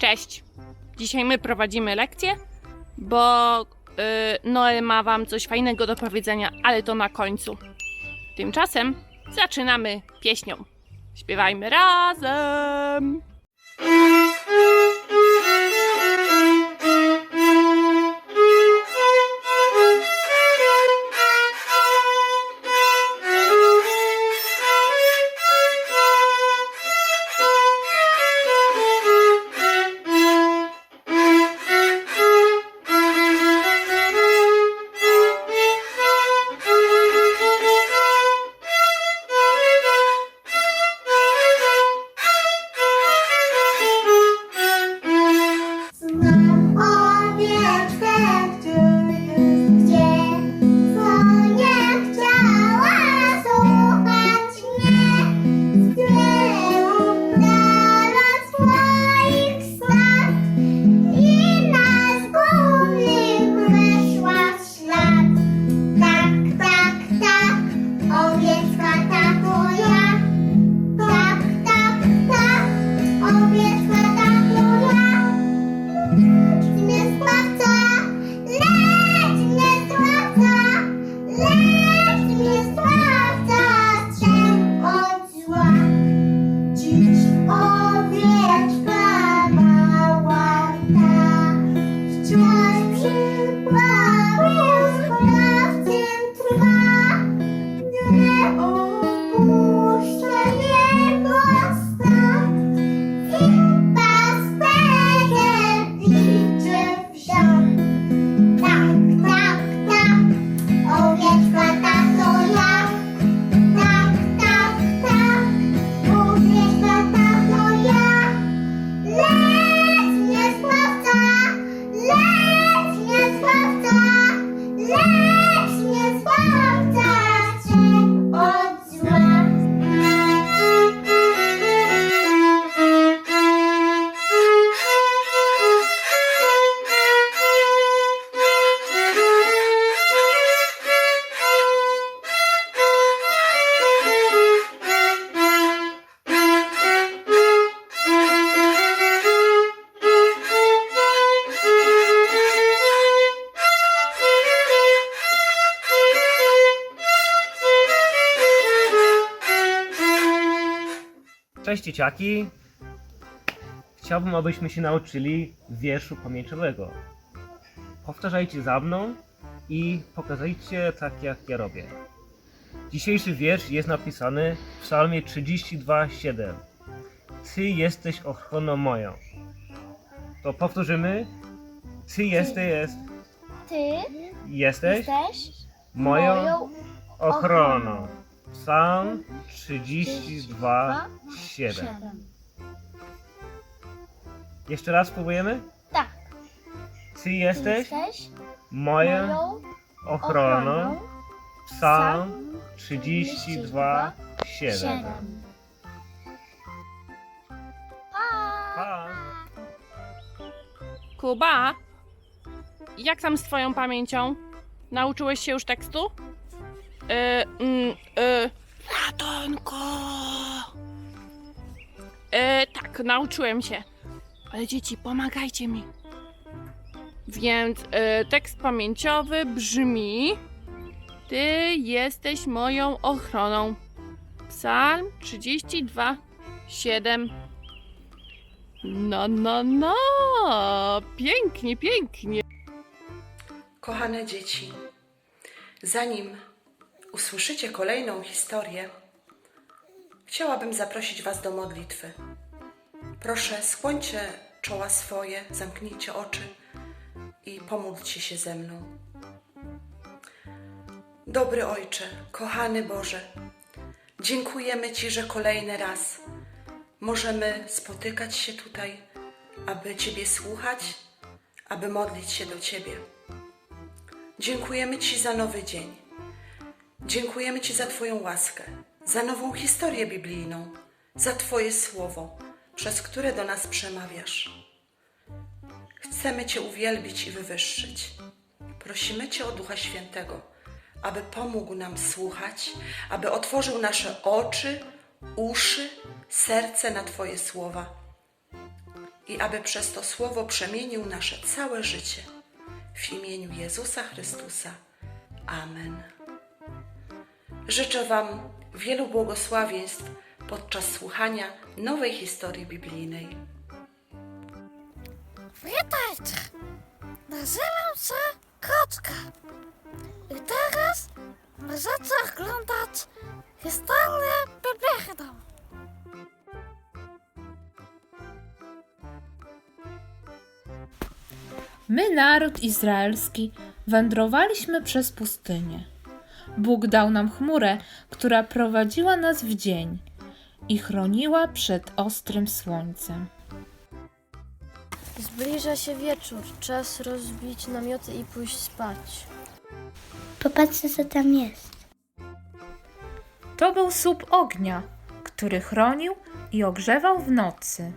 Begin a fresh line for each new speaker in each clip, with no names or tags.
Cześć! Dzisiaj my prowadzimy lekcję, bo y, Noel ma Wam coś fajnego do powiedzenia, ale to na końcu. Tymczasem zaczynamy pieśnią. Śpiewajmy razem!
Cześć dzieciaki! Chciałbym, abyśmy się nauczyli wierszu pamięciowego. Powtarzajcie za mną i pokazujcie tak, jak ja robię. Dzisiejszy wiersz jest napisany w psalmie 32,7 Ty jesteś ochroną moją. To powtórzymy. Ty jesteś, jest,
Ty
jesteś
jesteś
moją
moją
ochroną. Psalm 32,7
siedem.
Jeszcze raz spróbujemy?
Tak,
Ty
ty
jesteś
jesteś
moją
moją
ochroną.
ochroną.
Psalm 32, 7.
Siedem. Pa!
Pa!
Kuba, jak tam z Twoją pamięcią? Nauczyłeś się już tekstu? Yy, mm, yy, ratunku! Yy, tak, nauczyłem się. Ale dzieci, pomagajcie mi. Więc yy, tekst pamięciowy brzmi: Ty jesteś moją ochroną. Psalm 32, 7. No, no, no! Pięknie, pięknie.
Kochane dzieci, zanim usłyszycie kolejną historię, chciałabym zaprosić Was do modlitwy. Proszę, skłońcie czoła swoje, zamknijcie oczy i pomódlcie się ze mną. Dobry Ojcze, kochany Boże, dziękujemy Ci, że kolejny raz możemy spotykać się tutaj, aby Ciebie słuchać, aby modlić się do Ciebie. Dziękujemy Ci za nowy dzień. Dziękujemy Ci za Twoją łaskę, za nową historię biblijną, za Twoje słowo, przez które do nas przemawiasz. Chcemy Cię uwielbić i wywyższyć. Prosimy Cię o Ducha Świętego, aby pomógł nam słuchać, aby otworzył nasze oczy, uszy, serce na Twoje słowa i aby przez to słowo przemienił nasze całe życie. W imieniu Jezusa Chrystusa. Amen. Życzę Wam wielu błogosławieństw podczas słuchania nowej historii biblijnej.
Witajcie! Nazywam się Koczka. I teraz możecie oglądać historię biblijną.
My, naród izraelski, wędrowaliśmy przez pustynię. Bóg dał nam chmurę, która prowadziła nas w dzień i chroniła przed ostrym słońcem.
Zbliża się wieczór, czas rozbić namioty i pójść spać.
Popatrzcie, co tam jest.
To był słup ognia, który chronił i ogrzewał w nocy.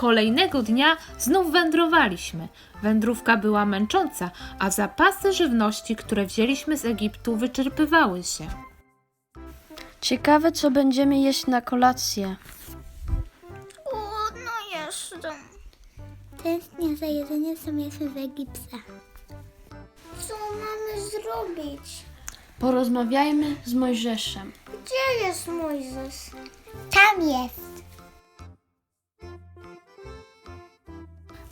Kolejnego dnia znów wędrowaliśmy. Wędrówka była męcząca, a zapasy żywności, które wzięliśmy z Egiptu, wyczerpywały się.
Ciekawe, co będziemy jeść na kolację.
Głodno jestem. Tęsknię za jedzeniem, co mieliśmy w Egipcie. Co mamy zrobić?
Porozmawiajmy z Mojżeszem.
Gdzie jest Mojżesz? Tam jest.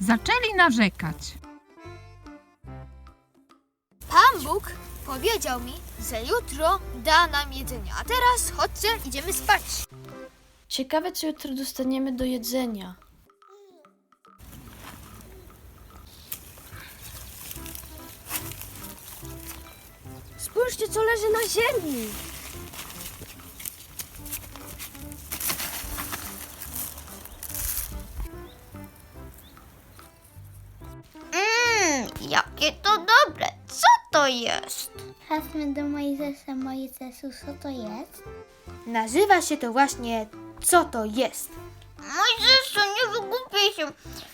Zaczęli narzekać.
Pan Bóg powiedział mi, że jutro da nam jedzenie, a teraz chodźcie, idziemy spać.
Ciekawe, co jutro dostaniemy do jedzenia. Spójrzcie, co leży na ziemi.
Jakie to dobre. Co to jest? Chodźmy do Mojżesza. Mojżeszu, co to jest?
Nazywa się to właśnie co to jest. Mojżeszu, nie wygłupiaj się.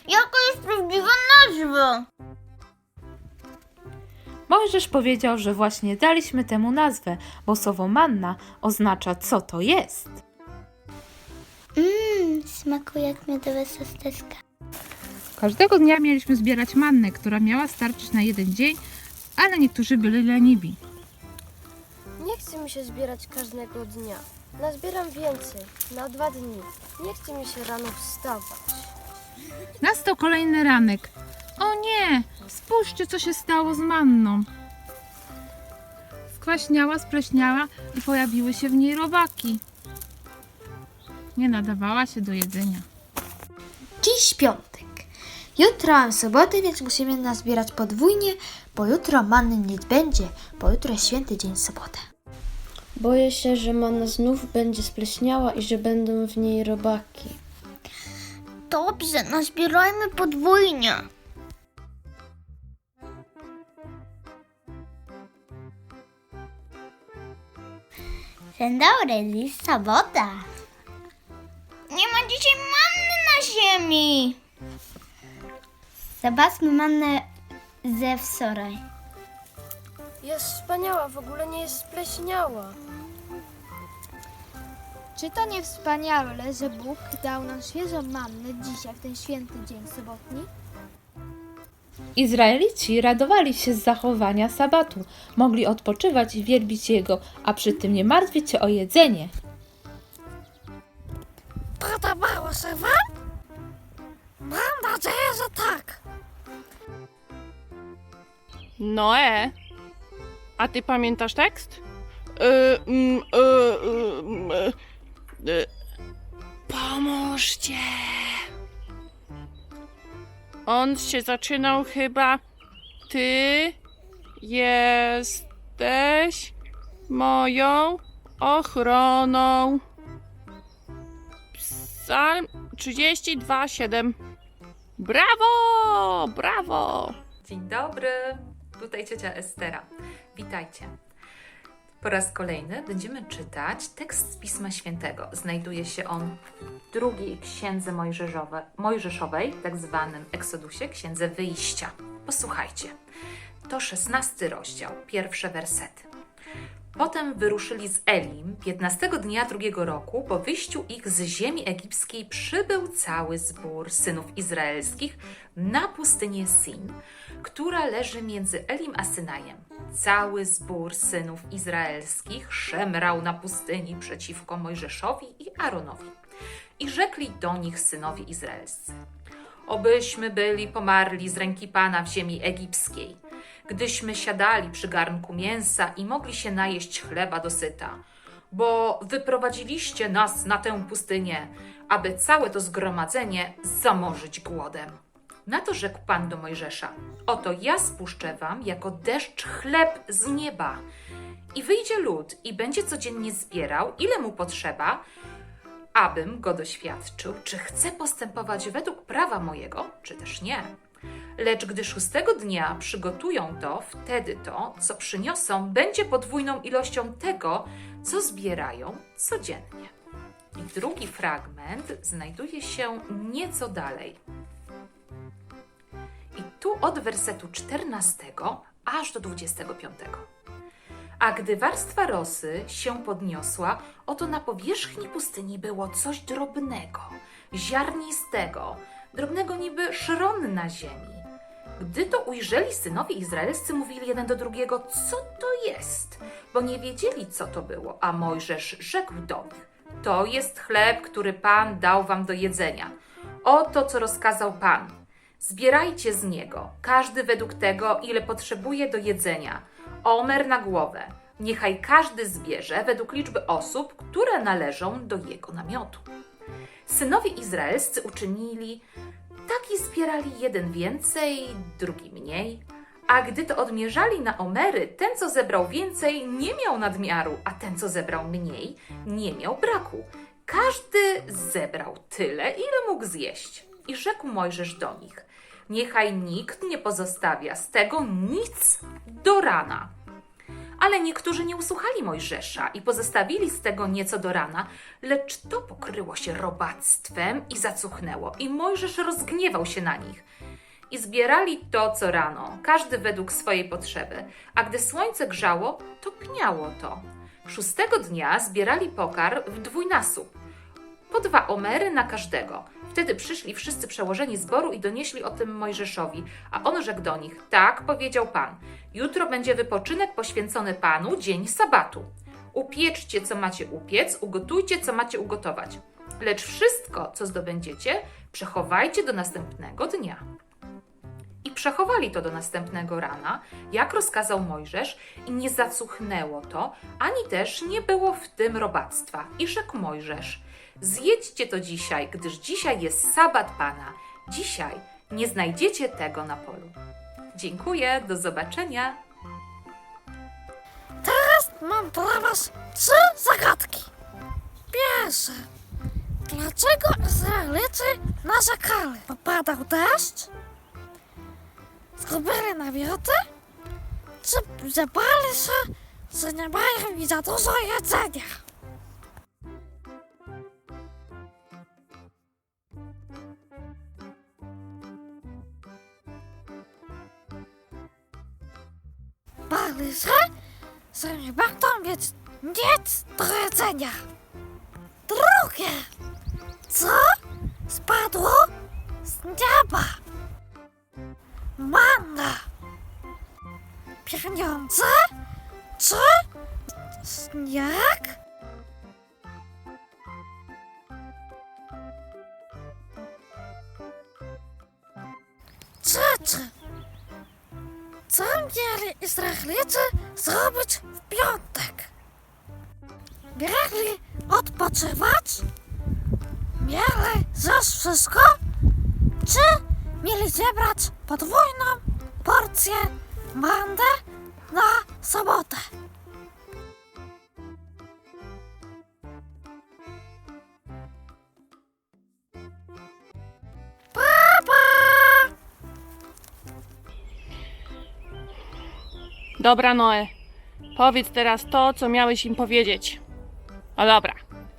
Jaka jest prawdziwa nazwa?
Mojżesz powiedział, że właśnie daliśmy temu nazwę, bo słowo manna oznacza co to jest.
Mmm, smakuje jak miodowa ciasteczka.
Każdego dnia mieliśmy zbierać mannę, która miała starczyć na jeden dzień, ale niektórzy byli leniwi.
Nie chce mi się zbierać każdego dnia. Nazbieram więcej, na dwa dni. Nie chce mi się rano wstawać.
Nastał kolejny ranek. O nie! Spójrzcie, co się stało z manną. Skwaśniała, spleśniała i pojawiły się w niej robaki. Nie nadawała się do jedzenia.
Dziś piątek. Jutro mam sobotę, więc musimy nazbierać podwójnie, bo jutro manny nie będzie, bo jutro jest święty dzień sobotę.
Boję się, że mana znów będzie spleśniała i że będą w niej robaki.
Dobrze, nazbierajmy podwójnie. Dzień dobry, dziś sobota. Nie ma dzisiaj manny na ziemi. Zobaczmy mannę ze wczoraj.
Jest wspaniała, w ogóle nie jest spleśniała.
Czy to nie wspaniale, że Bóg dał nam świeżą mannę dzisiaj w ten święty dzień sobotni?
Izraelici radowali się z zachowania sabatu, mogli odpoczywać i wielbić Jego, a przy tym nie martwić się o jedzenie.
Noe, a ty pamiętasz tekst? Y, mm, y, y, mm, y, y. Pomóżcie! On się zaczynał chyba. Ty jesteś moją ochroną. Psalm 32:7. Brawo! Brawo!
Dzień dobry, tutaj ciocia Estera. Witajcie. Po raz kolejny będziemy czytać tekst z Pisma Świętego. Znajduje się on w drugiej księdze Mojżeszowe, Mojżeszowej, tak zwanym Eksodusie, księdze wyjścia. Posłuchajcie. To szesnasty rozdział, pierwsze wersety. Potem wyruszyli z Elim 15 dnia drugiego roku. Po wyjściu ich z ziemi egipskiej przybył cały zbór synów izraelskich na pustynię Sin, która leży między Elim a Synajem. Cały zbór synów izraelskich szemrał na pustyni przeciwko Mojżeszowi i Aaronowi. I rzekli do nich synowie izraelscy: Obyśmy byli pomarli z ręki Pana w ziemi egipskiej, gdyśmy siadali przy garnku mięsa i mogli się najeść chleba dosyta, bo wyprowadziliście nas na tę pustynię, aby całe to zgromadzenie zamorzyć głodem. Na to rzekł Pan do Mojżesza: Oto ja spuszczę wam jako deszcz chleb z nieba. I wyjdzie lud i będzie codziennie zbierał, ile mu potrzeba, abym go doświadczył, czy chce postępować według prawa mojego, czy też nie. Lecz gdy szóstego dnia przygotują to, wtedy to, co przyniosą, będzie podwójną ilością tego, co zbierają codziennie. I drugi fragment znajduje się nieco dalej. I tu od wersetu 14 aż do 25. A gdy warstwa rosy się podniosła, oto na powierzchni pustyni było coś drobnego, ziarnistego, drobnego niby szron na ziemi. Gdy to ujrzeli synowie izraelscy, mówili jeden do drugiego, co to jest? Bo nie wiedzieli, co to było. A Mojżesz rzekł do nich, to jest chleb, który Pan dał wam do jedzenia. Oto, co rozkazał Pan. Zbierajcie z niego, każdy według tego, ile potrzebuje do jedzenia. Omer na głowę. Niechaj każdy zbierze według liczby osób, które należą do jego namiotu. Synowie izraelscy uczynili tak i zbierali jeden więcej, drugi mniej. A gdy to odmierzali na omery, ten, co zebrał więcej, nie miał nadmiaru, a ten, co zebrał mniej, nie miał braku. Każdy zebrał tyle, ile mógł zjeść. I rzekł Mojżesz do nich: Niechaj nikt nie pozostawia z tego nic do rana. Ale niektórzy nie usłuchali Mojżesza i pozostawili z tego nieco do rana, lecz to pokryło się robactwem i zacuchnęło, i Mojżesz rozgniewał się na nich. I zbierali to co rano, każdy według swojej potrzeby, a gdy słońce grzało, to pniało to. Szóstego dnia zbierali pokar w dwójnasób, po dwa omery na każdego. Wtedy przyszli wszyscy przełożeni zboru i donieśli o tym Mojżeszowi, a on rzekł do nich: Tak, powiedział Pan. Jutro będzie wypoczynek poświęcony Panu, dzień sabatu. Upieczcie, co macie upiec, ugotujcie, co macie ugotować. Lecz wszystko, co zdobędziecie, przechowajcie do następnego dnia. I przechowali to do następnego rana, jak rozkazał Mojżesz, i nie zacuchnęło to, ani też nie było w tym robactwa. I rzekł Mojżesz: Zjedźcie to dzisiaj, gdyż dzisiaj jest sabat Pana. Dzisiaj nie znajdziecie tego na polu. Dziękuję, do zobaczenia.
Mam dla was trzy zagadki. Pierwsza. Dlaczego Izraelici narzekali? Bo padał deszcz? Zgubili namioty? Czy że bali się, że nie mają za dużo jedzenia? Się, że nie będą mieć nic do jedzenia. Drugie. Co spadło z nieba? Manna. Pieniądze? Czy śnieg? Izraelici zrobić w piątek? Mieli odpoczywać? Mieli zjeść wszystko? Czy mieli zebrać podwójną porcję mandy na sobotę?
Dobra, Noe. Powiedz teraz to, co miałeś im powiedzieć. No dobra.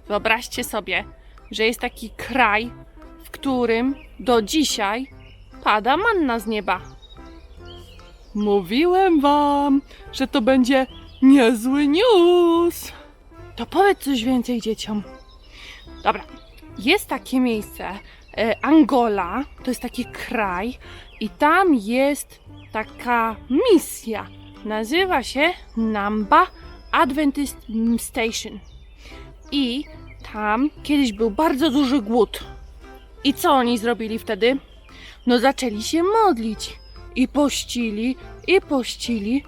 Wyobraźcie sobie, że jest taki kraj, w którym do dzisiaj pada manna z nieba. Mówiłem wam, że to będzie Niezły news! To powiedz coś więcej dzieciom. Dobra, jest takie miejsce, e, Angola, to jest taki kraj i tam jest taka misja. Nazywa się Namba Adventist Station. I tam kiedyś był bardzo duży głód. I co oni zrobili wtedy? No zaczęli się modlić. I pościli, i pościli,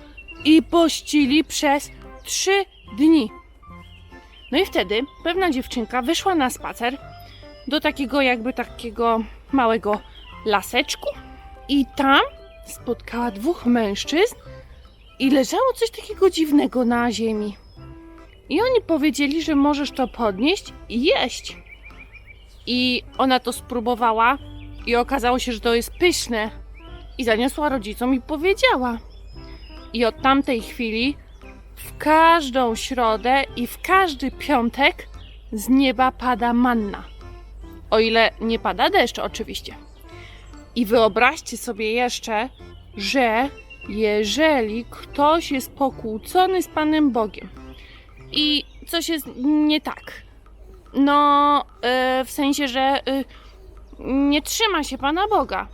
i pościli przez trzy dni. No i wtedy pewna dziewczynka wyszła na spacer do takiego jakby takiego małego laseczku i tam spotkała dwóch mężczyzn i leżało coś takiego dziwnego na ziemi. I oni powiedzieli, że możesz to podnieść i jeść. I ona to spróbowała i okazało się, że to jest pyszne. I zaniosła rodzicom i powiedziała. I od tamtej chwili w każdą środę i w każdy piątek z nieba pada manna. O ile nie pada deszcz, oczywiście. I wyobraźcie sobie jeszcze, że jeżeli ktoś jest pokłócony z Panem Bogiem i coś jest nie tak, no e, w sensie, że e, nie trzyma się Pana Boga,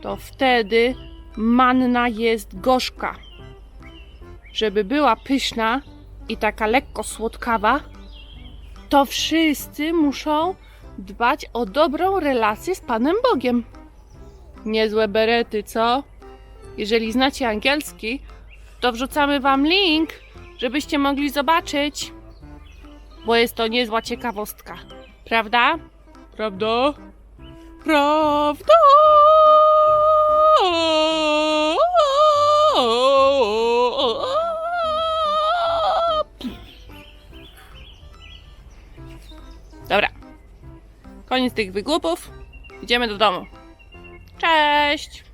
to wtedy manna jest gorzka. Żeby była pyszna i taka lekko słodkawa, to wszyscy muszą dbać o dobrą relację z Panem Bogiem. Niezłe berety, co? Jeżeli znacie angielski, to wrzucamy wam link, żebyście mogli zobaczyć. Bo jest to niezła ciekawostka. Prawda? Prawda? Prawda? Dobra. Koniec tych wygłupów. Idziemy do domu. Cześć!